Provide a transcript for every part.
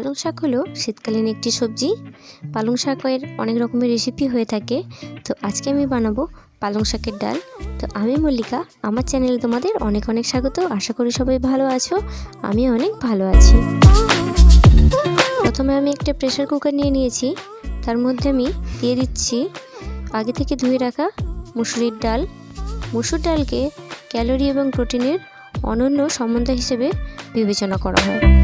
পালং শাক হলো শীতকালীন একটি সবজি। পালং শাকের অনেক রকমের রেসিপি হয়ে থাকে। তো আজকে আমি বানাবো পালং শাকের ডাল। তো আমি মল্লিকা, আমার চ্যানেলে তোমাদের অনেক অনেক স্বাগত। আশা করি সবাই ভালো আছো আমি অনেক ভালো আছি। প্রথমে আমি একটা প্রেশার কুকার নিয়ে নিয়েছি। তার মধ্যে আমি দিয়ে দিচ্ছি আগে থেকে ধুয়ে রাখা মুসুরির ডাল। মুসুর ডালকে ক্যালোরি এবং প্রোটিনের অনন্য সম্বন্ধ হিসেবে বিবেচনা করা হয়।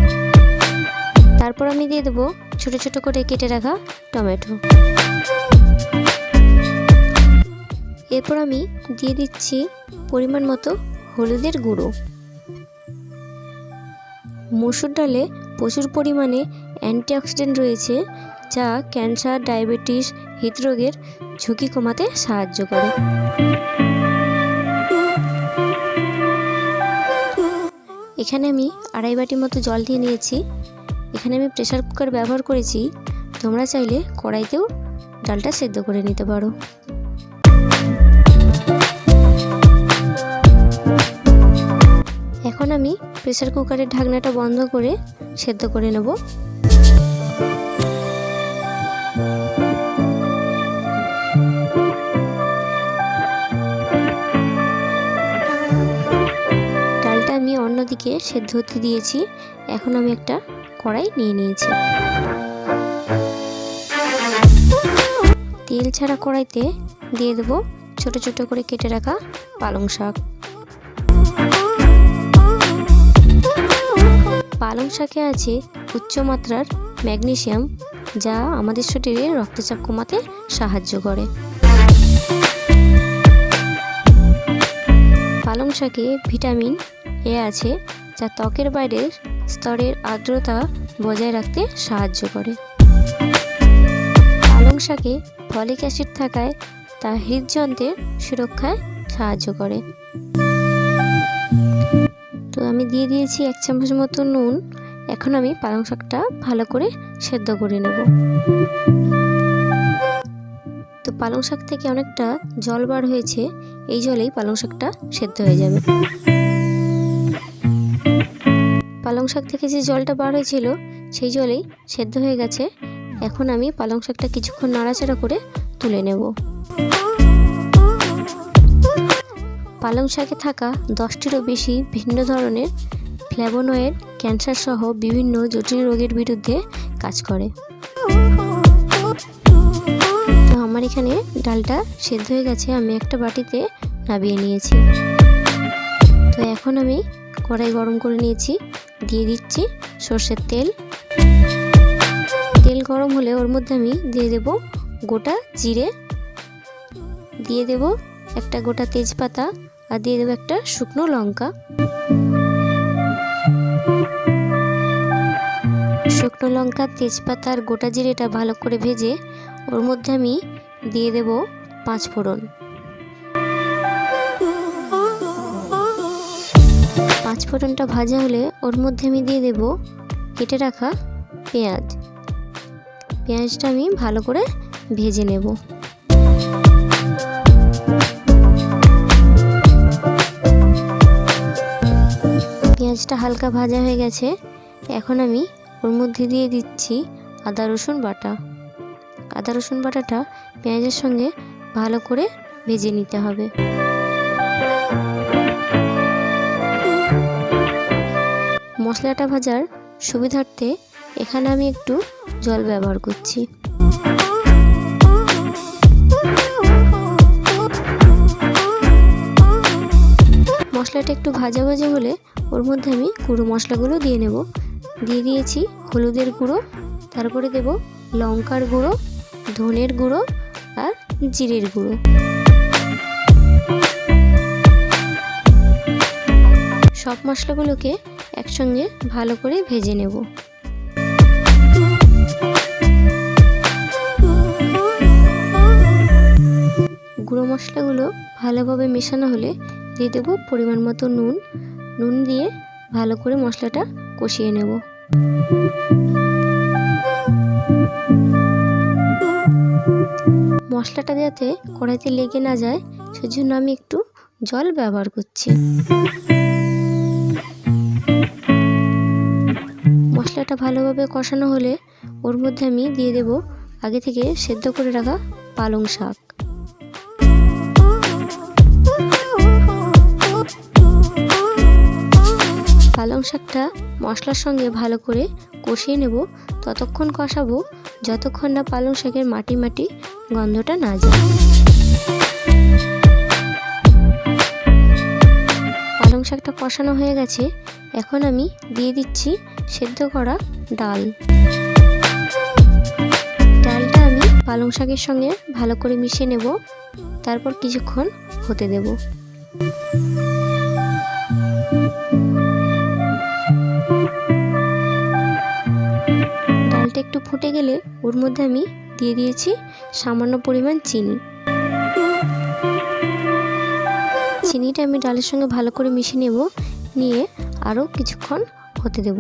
তারপর আমি দিয়ে দেবো ছোট ছোট করে কেটে রাখা টমেটো। এরপর আমি দিয়ে দিচ্ছি পরিমাণ মতো হলুদের গুঁড়ো। মসুর ডালে প্রচুর পরিমাণে অ্যান্টিঅক্সিডেন্ট রয়েছে, যা ক্যান্সার, ডায়াবেটিস, হৃদরোগের ঝুঁকি কমাতে সাহায্য করে। এখানে আমি আড়াই বাটি মতো জল দিয়ে নিয়েছি। এখানে আমি প্রেশার কুকার ব্যবহার করেছি। তোমরা চাইলে কড়াইতেও ডালটা সেদ্ধ করে নিতে পারো। এখন আমি প্রেশার কুকারের ঢাকনাটা বন্ধ করে সেদ্ধ করে নেব। ডালটা আমি অন্যদিকে সেদ্ধ হতে দিয়েছি। এখন আমি একটা কড়াই নিয়ে নিয়েছি। তেল ছাড়া কড়াইতে দিয়ে দেবো ছোট ছোট করে কেটে রাখা পালং শাক। পালং শাকে আছে উচ্চমাত্রার ম্যাগনেশিয়াম, যা আমাদের শরীরে রক্তচাপ কমাতে সাহায্য করে। পালং শাকে ভিটামিন এ আছে, যা ত্বকের বাইরের স্তরের আর্দ্রতা বজায় রাখতে সাহায্য করে। পালং শাকে ফলিক অ্যাসিড থাকায় তা হৃদযন্ত্রের সুরক্ষায় সাহায্য করে। তো আমি দিয়ে দিয়েছি এক চামচ মতো নুন। এখন আমি পালং শাকটা ভালো করে সেদ্ধ করে নেব। তো পালং শাক থেকে অনেকটা জল বার হয়েছে, এই জলেই পালং শাকটা সেদ্ধ হয়ে যাবে। পালং শাক থেকে যে জলটা বার হয়েছিল, সেই জলেই সেদ্ধ হয়ে গেছে। এখন আমি পালং শাকটা কিছুক্ষণ নাড়াচাড়া করে তুলে নেব। পালং শাকে থাকা দশটিরও বেশি ভিন্ন ধরনের ফ্ল্যাভোনয়েড, ক্যান্সার সহ বিভিন্ন জটিল রোগের বিরুদ্ধে কাজ করে। তো আমার এখানে ডালটা সেদ্ধ হয়ে গেছে, আমি একটা বাটিতে নাবিয়ে নিয়েছি। তো এখন আমি কড়াই গরম করে নিয়েছি। দিয়ে দিচ্ছি সর্ষের তেল। তেল গরম হলে ওর মধ্যে আমি দিয়ে দেব গোটা জিরে। দিয়ে দেব একটা গোটা তেজপাতা আর দিয়ে দেবো একটা শুকনো লঙ্কা। শুকনো লঙ্কা, তেজপাতা আর গোটা জিরেটা ভালো করে ভেজে ওর মধ্যে আমি দিয়ে দেব পাঁচ ফোড়ন পাঁচ ফোড়নটা ভাজা হলে ওর মধ্যে আমি দিয়ে দেব কেটে রাখা পেঁয়াজ। পেঁয়াজটা আমি ভালো করে ভেজে নেব। পেঁয়াজটা হালকা ভাজা হয়ে গেছে। এখন আমি ওর মধ্যে দিয়ে দিচ্ছি আদা, রসুন বাটা। আদা, রসুন বাটাটা পেঁয়াজের সঙ্গে ভালো করে ভেজে নিতে হবে। মশলাটা ভাজার সুবিধার্থে এখানে আমি একটু জল ব্যবহার করছি। মশলাটা একটু ভাজা ভাজা হলে ওর মধ্যে আমি গুঁড়ো মশলাগুলো দিয়ে নেব। দিয়ে দিয়েছি হলুদের গুঁড়ো, তারপরে দেব লঙ্কার গুঁড়ো, ধনের গুঁড়ো আর জিরের গুঁড়ো। সব মশলাগুলোকে একসঙ্গে ভালো করে ভেজে নেব। গুঁড়ো মশলাগুলো ভালোভাবে মেশানো হলে দিয়ে দেবো পরিমাণ মতো নুন। নুন দিয়ে ভালো করে মশলাটা কষিয়ে নেব। মশলাটা যাতে কড়াইতে লেগে না যায়, সেজন্য আমি একটু জল ব্যবহার করছি। মশলাটা ভালোভাবে কষানো হলে ওর মধ্যে আমি দিয়ে দেব আগে থেকে সেদ্ধ করে রাখা পালং শাক। পালং শাকটা মশলার সঙ্গে ভালো করে কষিয়ে নেব। ততক্ষণ কষাবো যতক্ষণ না পালং শাকের মাটি মাটি গন্ধটা না যায়। পালং শাকটা কষানো হয়ে গেছে। এখন আমি দিয়ে দিচ্ছি সেদ্ধ করা ডাল। ডালটা আমি পালং শাকের সঙ্গে ভালো করে মিশিয়ে নেব। তারপর কিছুক্ষণ হতে দেব। ডালটা একটু ফুটে গেলে ওর মধ্যে আমি দিয়ে দিয়েছি সামান্য পরিমাণ চিনি। চিনিটা আমি ডালের সঙ্গে ভালো করে মিশিয়ে নেব। নিয়ে আরও কিছুক্ষণ হতে দেব।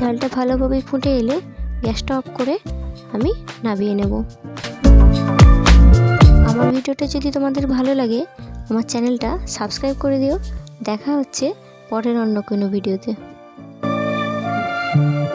ডালটা ভালোভাবে ফুটে এলে গ্যাসটা অফ করে আমি নামিয়ে নেব। আমার ভিডিওটা যদি তোমাদের ভালো লাগে, আমার চ্যানেলটা সাবস্ক্রাইব করে দিও। দেখা হচ্ছে পরের অন্য কোনো ভিডিওতে।